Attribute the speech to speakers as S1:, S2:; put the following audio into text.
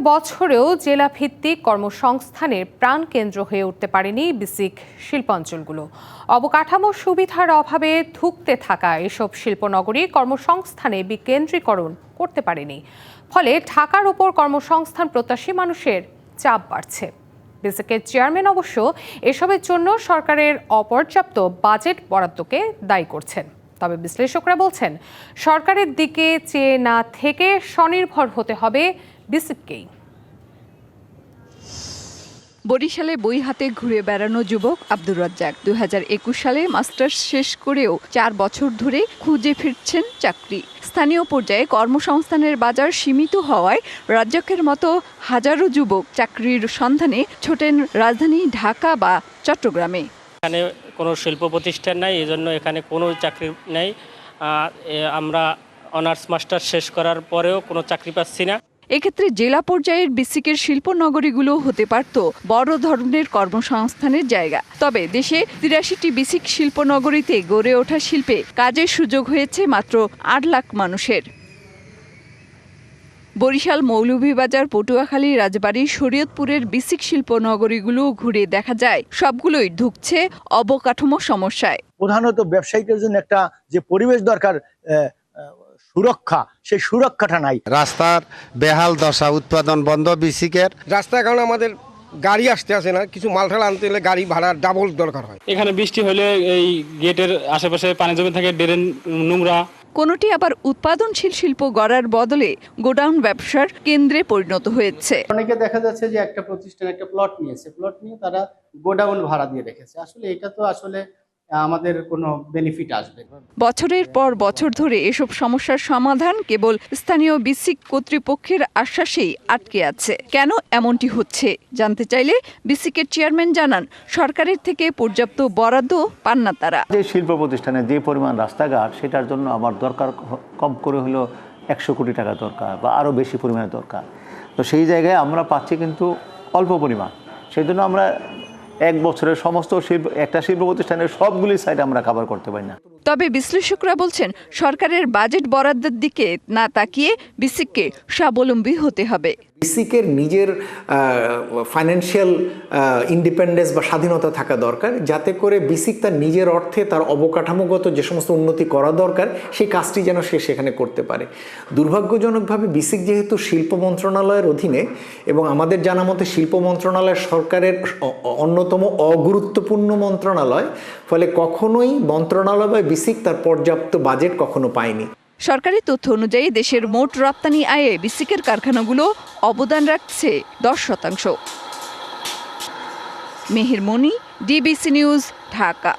S1: বছরেও জেলা ভিত্তিক কর্মসংস্থানের প্রাণকেন্দ্র হয়ে উঠতে পারেনি বিসিক শিল্পাঞ্চলগুলো। অবকাঠামো সুবিধার অভাবে ধুঁকতে থাকা এসব শিল্পনগরী কর্মসংস্থানে বিকেন্দ্রীকরণ করতে পারেনি। ফলে ঢাকার ওপর কর্মসংস্থান প্রত্যাশী মানুষের চাপ বাড়ছে। বিসিকের চেয়ারম্যান অবশ্য এসবের জন্য সরকারের অপর্যাপ্ত বাজেট বরাদ্দকে দায়ী করছেন। তবে বিশ্লেষকরা বলছেন, সরকারের দিকে চেয়ে না থেকে স্বনির্ভর হতে হবে বিসিককেই
S2: বরিশালে বই হাতে ঘুরে বেড়ানো যুবক আব্দুর রাজ্জাক দু হাজার একুশ সালে মাস্টার্স শেষ করেও চার বছর ধরে খুঁজে ফিরছেন চাকরি। স্থানীয় পর্যায়ে কর্মসংস্থানের বাজার সীমিত হওয়ায় রাজ্জাকের মতো হাজারো যুবক চাকরির সন্ধানে ছোটেন রাজধানী ঢাকা বা চট্টগ্রামে।
S3: এখানে কোনো শিল্প প্রতিষ্ঠান নাই এই জন্য এখানে কোনো চাকরি নেই। আমরা অনার্স মাস্টার শেষ করার পরেও কোনো চাকরি পাচ্ছি না।
S2: এক্ষেত্রে জেলা পর্যায়ের বিসিকের শিল্পনগরীগুলো হতে পারত বড় ধরনের কর্মসংস্থানের জায়গা। তবে দেশে তিরাশিটি বিসিক শিল্পনগরীতে গড়ে ওঠা শিল্পে কাজের সুযোগ হয়েছে মাত্র আট লাখ মানুষের। বরিশাল মৌলভীবাজার, পটুয়াখালী, রাজবাড়ী, শরীয়তপুরের বিসিক শিল্পনগরীগুলো ঘুরে দেখা যায়। সবগুলোই ঢুকছে অবকাঠামো সমস্যায়।
S4: প্রধানত ব্যবসায়িকের জন্য একটা যে পরিবেশ দরকার সুরক্ষা সেই সুরক্ষাটা নাই।
S5: রাস্তার বেহাল দশা উৎপাদন বন্ধ বিসিকের।
S6: রাস্তার কারণে আমাদের গাড়ি আসতে আসে না কিছু মালঠাল আনতে হলে গাড়ি ভাড়া ডাবল দরকার হয়।
S7: এখানে বৃষ্টি হলে এই গেটের আশেপাশে পানি জমে থাকে ড্রেন নোংরা।
S2: কোনোটি আবার উৎপাদনশীল শিল্প গড়ার বদলে গোডাউন ব্যবসার কেন্দ্রে পরিণত হয়েছে।
S8: অনেকে দেখা যাচ্ছে যে একটা প্রতিষ্ঠান একটা প্লট নিয়েছে। প্লট নিয়ে তারা গোডাউন ভাড়া দিয়ে রেখেছে। আসলে এটা তো আসলে আমাদের কোনো বেনিফিট আসবে
S2: বছরের পর বছর ধরে এসব সমস্যার সমাধান কেবল স্থানীয় বিসিক কর্তৃপক্ষের আশ্বাসেই আটকে আছে। কেন এমনটি হচ্ছে? জানতে চাইলে বিসিকের চেয়ারম্যান জানান সরকারের থেকে পর্যাপ্ত বরাদ্দ পান না তারা।
S9: যে শিল্প প্রতিষ্ঠানে যে পরিমাণ রাস্তাঘাট সেটার জন্য আমার দরকার কম করে হলো একশো কোটি টাকা দরকার বা আরও বেশি পরিমাণে দরকার। তো সেই জায়গায় আমরা পাচ্ছি কিন্তু অল্প পরিমাণ। সেই জন্য আমরা এক বছরের সমস্ত শিল্প একটা শিল্প প্রতিষ্ঠানের সবগুলি সাইট আমরা কাভার করতে পারি না।
S2: তবে বিশ্লেষকরা বলছেন, সরকারের বাজেট বরাদ্দের দিকে না তাকিয়ে বিসিককে স্বাবলম্বী হতে হবে।
S10: বিসিকের নিজের ফাইন্যান্সিয়াল ইন্ডিপেন্ডেন্স বা স্বাধীনতা থাকা দরকার, যাতে করে বিসিক তার নিজের অর্থে তার অবকাঠামোগত যে সমস্ত উন্নতি করা দরকার, সেই কাজটি যেন সে সেখানে করতে পারে। দুর্ভাগ্যজনকভাবে বিসিক যেহেতু শিল্প মন্ত্রণালয়ের অধীনে এবং আমাদের জানা মতে শিল্প মন্ত্রণালয় সরকারের অন্যতম অগুরুত্বপূর্ণ মন্ত্রণালয়, ফলে কখনোই মন্ত্রণালয় বা বিসিক তার পর্যাপ্ত বাজেট কখনো পায়নি।
S2: সরকারি তথ্য অনুযায়ী দেশের মোট রপ্তানি আয়ে বিসিকের কারখানাগুলো অবদান রাখছে দশ শতাংশ। Meher Moni, DBC news, Dhaka.